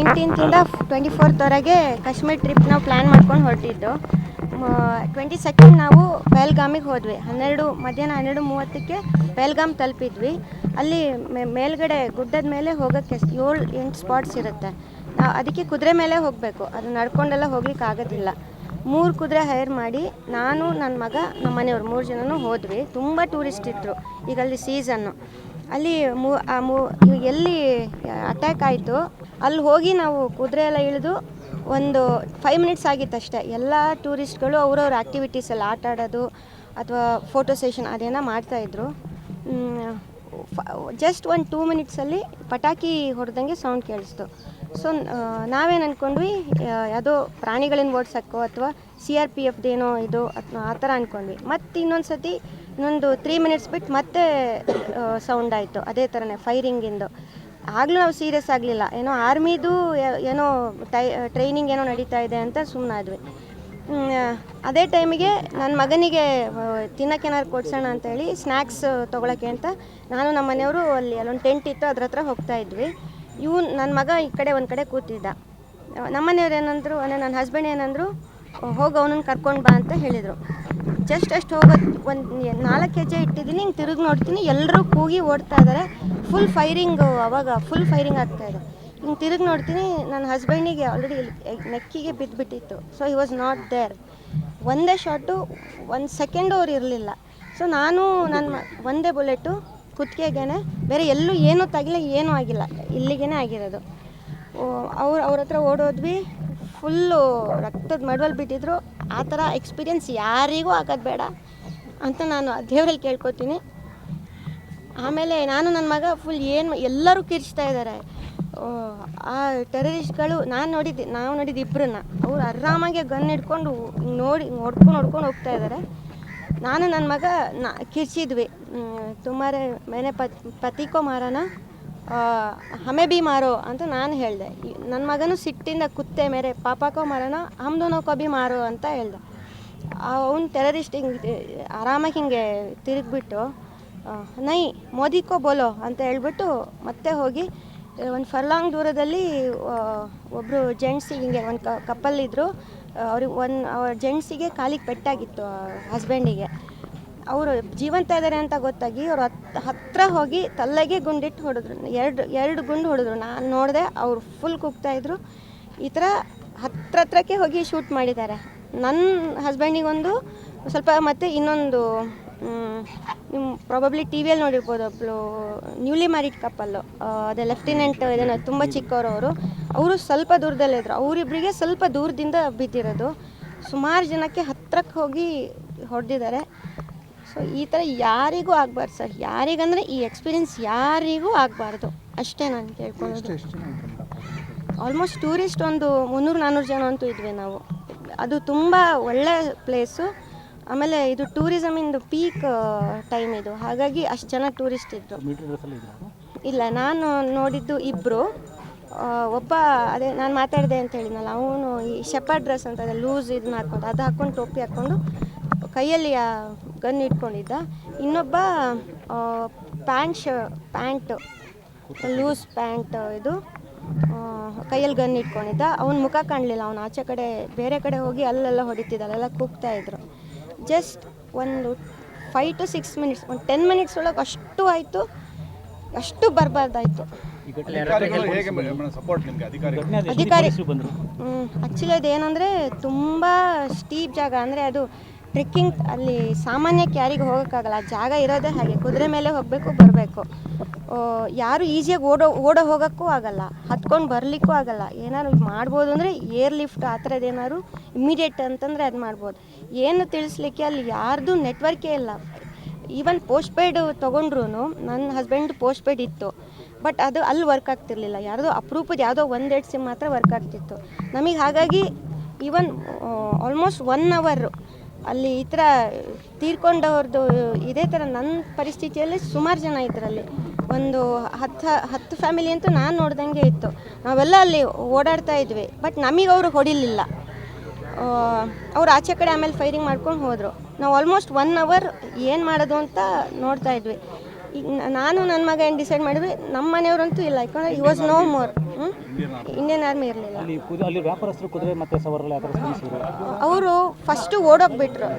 ನೈನ್ಟೀನ್ತಿಂದ twenty ಫೋರ್ತ್ವರೆಗೆ Kashmir trip ನಾವು plan ಮಾಡ್ಕೊಂಡು ಹೊರಟಿದ್ದು. ಟ್ವೆಂಟಿ ಸೆಕೆಂಡ್ ನಾವು ಪಹಲ್ಗಾಮಿಗೆ ಹೋದ್ವಿ. ಹನ್ನೆರಡು, ಮಧ್ಯಾಹ್ನ ಹನ್ನೆರಡು ಮೂವತ್ತಕ್ಕೆ ಪಹಲ್ಗಾಮ್ ತಲುಪಿದ್ವಿ. ಅಲ್ಲಿ ಮೇಲ್ಗಡೆ ಗುಡ್ಡದ ಮೇಲೆ ಹೋಗೋಕ್ಕೆ ಏಳು, ಎಂಟು ಸ್ಪಾಟ್ಸ್ ಇರುತ್ತೆ. ನಾವು ಅದಕ್ಕೆ ಕುದುರೆ ಮೇಲೆ ಹೋಗಬೇಕು. ಅದು ನಡ್ಕೊಂಡೆಲ್ಲ ಹೋಗ್ಲಿಕ್ಕೆ ಆಗೋದಿಲ್ಲ. ಮೂರು ಕುದುರೆ ಹೈರ್ ಮಾಡಿ ನಾನು ನನ್ನ ಮಗ ನಮ್ಮ ಮನೆಯವ್ರು ಮೂರು ಜನನೂ ಹೋದ್ವಿ. ತುಂಬ ಟೂರಿಸ್ಟ್ ಇದ್ದರು ಈಗ ಅಲ್ಲಿ ಸೀಸನ್ನು ಅಲ್ಲಿ ಮೂ ಮೂ, ಎಲ್ಲಿ ಅಟ್ಯಾಕ್ ಆಯಿತು. ಅಲ್ಲಿ ಹೋಗಿ ನಾವು ಕುದುರೆ ಎಲ್ಲ ಇಳಿದು ಒಂದು ಫೈವ್ ಮಿನಿಟ್ಸ್ ಆಗಿತ್ತು ಅಷ್ಟೇ ಎಲ್ಲ ಟೂರಿಸ್ಟ್ಗಳು ಅವ್ರವ್ರ ಆ್ಯಕ್ಟಿವಿಟೀಸ್ ಎಲ್ಲ ಆಟ ಆಡೋದು ಅಥವಾ ಫೋಟೋ ಸೆಷನ್ ಅದೇನೋ ಮಾಡ್ತಾಯಿದ್ರು ಜಸ್ಟ್ ಒಂದು ಟೂ ಮಿನಿಟ್ಸಲ್ಲಿ ಪಟಾಕಿ ಹೊಡೆದಂಗೆ ಸೌಂಡ್ ಕೇಳಿಸ್ತು. ಸೊ ನಾವೇನು ಅಂದ್ಕೊಂಡ್ವಿ ಯಾವುದೋ ಪ್ರಾಣಿಗಳನ್ನ ಓಡ್ಸೋಕ್ಕೋ ಅಥವಾ ಸಿ ಆರ್ ಪಿ ಎಫ್ದೇನೋ ಇದು ಅಥವಾ ಆ ಥರ ಅಂದ್ಕೊಂಡ್ವಿ ಮತ್ತು ಇನ್ನೊಂದು ಸತಿ ಇನ್ನೊಂದು ತ್ರೀ ಮಿನಿಟ್ಸ್ ಬಿಟ್ಟು ಮತ್ತೆ ಸೌಂಡ್ ಆಯಿತು. ಅದೇ ಥರನೇ ಫೈರಿಂಗಿಂದು ಆಗಲೂ ನಾವು ಸೀರಿಯಸ್ ಆಗಲಿಲ್ಲ. ಏನೋ ಆರ್ಮಿದು ಏನೋ ಟ್ರೈನಿಂಗ್ ಏನೋ ನಡೀತಾ ಇದೆ ಅಂತ ಸುಮ್ಮನಾದ್ವಿ ಅದೇ ಟೈಮಿಗೆ ನನ್ನ ಮಗನಿಗೆ ತಿನ್ನಕ್ಕೆ ಏನಾದ್ರು ಕೊಡ್ಸೋಣ ಅಂತೇಳಿ ಸ್ನ್ಯಾಕ್ಸ್ ತೊಗೊಳಕ್ಕೆ ಅಂತ ನಾನು ನಮ್ಮ ಮನೆಯವರು ಅಲ್ಲಿ ಅಲ್ಲೊಂದು ಟೆಂಟ್ ಇತ್ತು, ಅದ್ರ ಹತ್ರ ಹೋಗ್ತಾ ಇದ್ವಿ. ಇವು ನನ್ನ ಮಗ ಈ ಕಡೆ ಒಂದು ಕಡೆ ಕೂತಿದ್ದ. ನಮ್ಮ ಮನೆಯವ್ರು ಏನಂದ್ರು, ಅಂದರೆ ನನ್ನ ಹಸ್ಬೆಂಡ್ ಏನಂದರು, ಹೋಗಿ ಅವನನ್ನು ಕರ್ಕೊಂಡು ಬಾ ಅಂತ ಹೇಳಿದರು. ಜಸ್ಟ್ ಅಷ್ಟು ಹೋಗೋದು ಒಂದು ನಾಲ್ಕು ಹೆಜ್ಜೆ ಇಟ್ಟಿದ್ದೀನಿ, ಹಿಂಗೆ ತಿರುಗಿ ನೋಡ್ತೀನಿ. ಎಲ್ಲರೂ ಕೂಗಿ ಓಡ್ತಾ ಇದ್ದಾರೆ ಫುಲ್ ಫೈರಿಂಗು ಅವಾಗ ಫುಲ್ ಫೈರಿಂಗ್ ಆಗ್ತಾ ಇದೆ. ಹಿಂಗೆ ತಿರುಗಿ ನೋಡ್ತೀನಿ ನನ್ನ ಹಸ್ಬೆಂಡಿಗೆ ಆಲ್ರೆಡಿ ನೆಕ್ಕಿಗೆ ಬಿದ್ದುಬಿಟ್ಟಿತ್ತು so he was not there ಒಂದೇ ಶಾಟು ಒಂದು ಸೆಕೆಂಡು ಅವ್ರು ಇರಲಿಲ್ಲ. ಸೊ ನಾನು ನನ್ನ ಒಂದೇ ಬುಲೆಟು ಕುತ್ತಿಗೆಗೇನೆ, ಬೇರೆ ಎಲ್ಲೂ ಏನೂ ತಗಿಲ್ಲ ಏನೂ ಆಗಿಲ್ಲ. ಇಲ್ಲಿಗೇ ಆಗಿರೋದು. ಅವ್ರು, ಅವ್ರ ಹತ್ರ ಓಡೋದ್ವಿ. ಫುಲ್ಲು ರಕ್ತದ ಮಡುವಲ್ಲಿ ಬಿಟ್ಟಿದ್ರು. ಆ ಥರ ಎಕ್ಸ್ಪೀರಿಯನ್ಸ್ ಯಾರಿಗೂ ಆಗೋದು ಬೇಡ ಅಂತ ನಾನು ದೇವರಲ್ಲಿ ಕೇಳ್ಕೊತೀನಿ. ಆಮೇಲೆ ನಾನು ನನ್ನ ಮಗ ಫುಲ್ ಏನು ಎಲ್ಲರೂ ಕಿರ್ಚ್ತಾ ಇದ್ದಾರೆ ಆ ಟೆರರಿಸ್ಟ್ಗಳು ನಾನು ನೋಡಿದ್ದೆ, ನಾವು ನೋಡಿದ್ದು ಇಬ್ಬರನ್ನ ಅವ್ರು ಆರಾಮಾಗಿ ಗನ್ ಹಿಡ್ಕೊಂಡು ನೋಡಿ, ನೋಡ್ಕೊಂಡು ನೋಡ್ಕೊಂಡು ಹೋಗ್ತಾ ಇದ್ದಾರೆ ನಾನು ನನ್ನ ಮಗ ನಾ, ಕಿರ್ಚಿದ್ವಿ. ತುಮಾರೆ, ಮೇನೆ ಪತ್, ಪತಿಕೋ ಮಾರನ. ಹಮೆ ಬಿ ಮಾರೋ ಅಂತ ನಾನು ಹೇಳಿದೆ. ನನ್ನ ಮಗನೂ ಸಿಟ್ಟಿಂದ ಕುತ್ತೆ ಮೇರೆ ಪಾಪಕ್ಕೋ ಮಾರನ ಹಮ್ ದೋನೋ ಕೋ ಬಿ ಮಾರೋ ಅಂತ ಹೇಳ್ದೆ. ಅವನು ಟೆರರಿಸ್ಟ್ ಹಿಂಗೆ ಆರಾಮಾಗಿ ಹಿಂಗೆ ತಿರುಗಿಬಿಟ್ಟು ನೈ ಮೋದಿಕೋ ಬೋಲೋ ಅಂತ ಹೇಳ್ಬಿಟ್ಟು ಮತ್ತೆ ಹೋಗಿ ಒಂದು ಫರ್ಲಾಂಗ್ ದೂರದಲ್ಲಿ ಒಬ್ಬರು ಜೆಂಟ್ಸಿಗೆ ಹಿಂಗೆ ಒಂದು ಕಪ್ಪಲ್ಲಿದ್ದರು ಅವ್ರಿಗೆ ಒಂದು, ಅವ್ರ ಜೆಂಟ್ಸಿಗೆ ಕಾಲಿಗೆ ಪೆಟ್ಟಾಗಿತ್ತು ಹಸ್ಬೆಂಡಿಗೆ ಅವರು ಜೀವಂತ ಇದ್ದಾರೆ ಅಂತ ಗೊತ್ತಾಗಿ ಅವರು ಹತ್ ಹತ್ತಿರ ಹೋಗಿ ತಲೆಗೆ ಗುಂಡಿಟ್ಟು ಹೊಡೆದ್ರು. ಎರಡು ಎರಡು ಗುಂಡು ಹೊಡೆದ್ರು. ನಾನು ನೋಡಿದೆ ಅವ್ರು ಫುಲ್ ಕೂಗ್ತಾಯಿದ್ರು ಈ ಥರ ಹತ್ರ ಹತ್ರಕ್ಕೆ ಹೋಗಿ ಶೂಟ್ ಮಾಡಿದ್ದಾರೆ. ನನ್ನ ಹಸ್ಬೆಂಡಿಗೊಂದು ಸ್ವಲ್ಪ ಮತ್ತು ಇನ್ನೊಂದು ನಿಮ್ಮ ಪ್ರಾಬಬ್ಲಿ ಟಿ ವಿಯಲ್ಲಿ ನೋಡಿರ್ಬೋದು ಒಬ್ಬಳು ನ್ಯೂಲಿ ಮ್ಯಾರಿಡ್ ಕಪ್ಪಲ್ಲು ಅದೇ ಲೆಫ್ಟಿನೆಂಟ್ ಇದೇನೋ ತುಂಬ ಚಿಕ್ಕವರು ಅವರು. ಅವರು ಸ್ವಲ್ಪ ದೂರದಲ್ಲಿದ್ದರು ಅವರಿಬ್ಬರಿಗೆ ಸ್ವಲ್ಪ ದೂರದಿಂದ ಬಿದ್ದಿರೋದು. ಸುಮಾರು ಜನಕ್ಕೆ ಹತ್ರಕ್ಕೆ ಹೋಗಿ ಹೊಡೆದಿದ್ದಾರೆ. ಸೊ ಈ ಥರ ಯಾರಿಗೂ ಆಗಬಾರ್ದು ಸರ್. ಯಾರಿಗಂದರೆ ಈ ಎಕ್ಸ್ಪೀರಿಯೆನ್ಸ್ ಯಾರಿಗೂ ಆಗಬಾರ್ದು. ಅಷ್ಟೇ ನಾನು ಕೇಳ್ಕೊಳ್ಳೋದು. ಆಲ್ಮೋಸ್ಟ್ ಟೂರಿಸ್ಟ್ ಒಂದು ಮುನ್ನೂರು ನಾನ್ನೂರು ಜನ ಅಂತೂ ಇದ್ವಿ ನಾವು. ಅದು ತುಂಬ ಒಳ್ಳೆ ಪ್ಲೇಸು ಆಮೇಲೆ ಇದು ಟೂರಿಸಮ್ ಇಂದು ಪೀಕ್ ಟೈಮ್ ಇದು. ಹಾಗಾಗಿ ಅಷ್ಟು ಜನ ಟೂರಿಸ್ಟ್ ಇದ್ದರು ಇಲ್ಲ ನಾನು ನೋಡಿದ್ದು ಇಬ್ಬರು ಒಬ್ಬ ಅದೇ ನಾನು ಮಾತಾಡಿದೆ ಅಂತ ಹೇಳಿದ್ನಲ್ಲ ಅವನು ಈ ಶೆಪರ್ಡ್ ಡ್ರೆಸ್ ಅಂತ ಲೂಸ್ ಇದನ್ನ ಹಾಕ್ಕೊಂಡು ಅದು ಹಾಕ್ಕೊಂಡು ಟೋಪಿ ಹಾಕ್ಕೊಂಡು ಕೈಯಲ್ಲಿ ಗನ್ ಇಟ್ಕೊಂಡಿದ್ದ. ಇನ್ನೊಬ್ಬ ಪ್ಯಾಂಟ್ ಶ ಪ್ಯಾಂಟ್ ಲೂಸ್ ಪ್ಯಾಂಟ್ ಇದು ಕೈಯಲ್ಲಿ ಗನ್ ಇಟ್ಕೊಂಡಿದ್ದ. ಅವನ ಮುಖ ಕಾಣಲಿಲ್ಲ. ಅವನು ಆಚೆ ಕಡೆ ಬೇರೆ ಕಡೆ ಹೋಗಿ ಅಲ್ಲೆಲ್ಲ ಹೊಡಿತಿದ್ದ. ಅಲ್ಲೆಲ್ಲ ಕೂಗ್ತಾ ಇದ್ರು. ಜಸ್ಟ್ ಒಂದು ಫೈವ್ ಟು ಸಿಕ್ಸ್ ಮಿನಿಟ್ಸ್ ಒಂದು ಟೆನ್ ಮಿನಿಟ್ಸ್ ಒಳಗೆ ಅಷ್ಟು ಆಯಿತು. ಅಷ್ಟು ಬರಬಾರ್ದಾಯ್ತು. ಅಧಿಕಾರಿಗಳು ಹೇಗೆ ಸಪೋರ್ಟ್ ನಿಮಗೆ? ಅಧಿಕಾರಿಗಳು? ಅಧಿಕಾರಿ ಆ್ಯಕ್ಚುಲಿ ಅದೇನಂದರೆ ತುಂಬ ಸ್ಟೀಪ್ ಜಾಗ. ಅಂದರೆ ಅದು ಟ್ರೆಕ್ಕಿಂಗ್ ಅಲ್ಲಿ ಸಾಮಾನ್ಯ ಕ್ಯಾರಿಗೆ ಹೋಗೋಕ್ಕಾಗಲ್ಲ. ಜಾಗ ಇರೋದೇ ಹಾಗೆ. ಕುದುರೆ ಮೇಲೆ ಹೋಗಬೇಕು, ಬರಬೇಕು. ಯಾರು ಈಸಿಯಾಗಿ ಓಡೋ ಓಡೋ ಹೋಗೋಕ್ಕೂ ಆಗಲ್ಲ. ಹತ್ಕೊಂಡು ಬರಲಿಕ್ಕೂ ಆಗಲ್ಲ. ಏನಾದ್ರು ಮಾಡ್ಬೋದು ಅಂದರೆ ಏರ್ ಲಿಫ್ಟ್ ಆ ಥರದ್ದು ಏನಾದ್ರು ಇಮಿಡಿಯೇಟ್ ಅಂತಂದರೆ ಅದು ಮಾಡ್ಬೋದು. ಏನು ತಿಳಿಸ್ಲಿಕ್ಕೆ ಅಲ್ಲಿ ಯಾರ್ದು ನೆಟ್ವರ್ಕೇ ಇಲ್ಲ. ಈವನ್ ಪೋಸ್ಟ್ ಪೇಯ್ಡ್ ತೊಗೊಂಡ್ರು ನನ್ನ ಹಸ್ಬೆಂಡ್ ಪೋಸ್ಟ್ ಪೇಯ್ಡ್ ಇತ್ತು. ಬಟ್ ಅದು ಅಲ್ಲಿ ವರ್ಕ್ ಆಗ್ತಿರ್ಲಿಲ್ಲ. ಯಾರ್ದೋ ಅಪರೂಪದ ಯಾವುದೋ ಒಂದೆರಡು ಸಿಮ್ ಮಾತ್ರ ವರ್ಕ್ ಆಗ್ತಿತ್ತು. ನಮಗೆ ಹಾಗಾಗಿ ಈವನ್ ಆಲ್ಮೋಸ್ಟ್ ಒನ್ ಅವರ್ ಅಲ್ಲಿ ಈ ಥರ ತೀರ್ಕೊಂಡವ್ರದ್ದು ಇದೇ ಥರ ನನ್ನ ಪರಿಸ್ಥಿತಿಯಲ್ಲಿ ಸುಮಾರು ಜನ ಇದರಲ್ಲಿ. ಒಂದು ಹತ್ತು ಹತ್ತು ಫ್ಯಾಮಿಲಿ ಅಂತೂ ನಾನು ನೋಡ್ದಂಗೆ ಇತ್ತು. ನಾವೆಲ್ಲ ಅಲ್ಲಿ ಓಡಾಡ್ತಾ ಇದ್ವಿ ಬಟ್ ನಮಗೆ ಅವರು ಹೊಡಿಲಿಲ್ಲ. ಅವ್ರು ಆಚೆ ಕಡೆ ಆಮೇಲೆ ಫೈರಿಂಗ್ ಮಾಡ್ಕೊಂಡು ಹೋದರು. ನಾವು ಆಲ್ಮೋಸ್ಟ್ ಒನ್ ಅವರ್ ಏನು ಮಾಡೋದು ಅಂತ ನೋಡ್ತಾ ಇದ್ವಿ. ಈಗ ನಾನು ನನ್ನ ಮಗ ಏನು ಡಿಸೈಡ್ ಮಾಡಿದ್ವಿ ನಮ್ಮ ಮನೆಯವರಂತೂ ಇಲ್ಲ, ಯಾಕಂದರೆ he was no more Indian army ಇರಲಿಲ್ಲ ಅಲ್ಲಿ ಕುದು ಅಲ್ಲಿ ವ್ಯಾಪಾರಸ್ಥರು ಕುದುರೆ ಮತ್ತೆ ಸವಾರರು ಯಾವ ಥರ ಸ್ಪಂದಿಸಿದ್ರು ಅವರು ಫಸ್ಟು ಓಡೋಗ್ಬಿಟ್ರು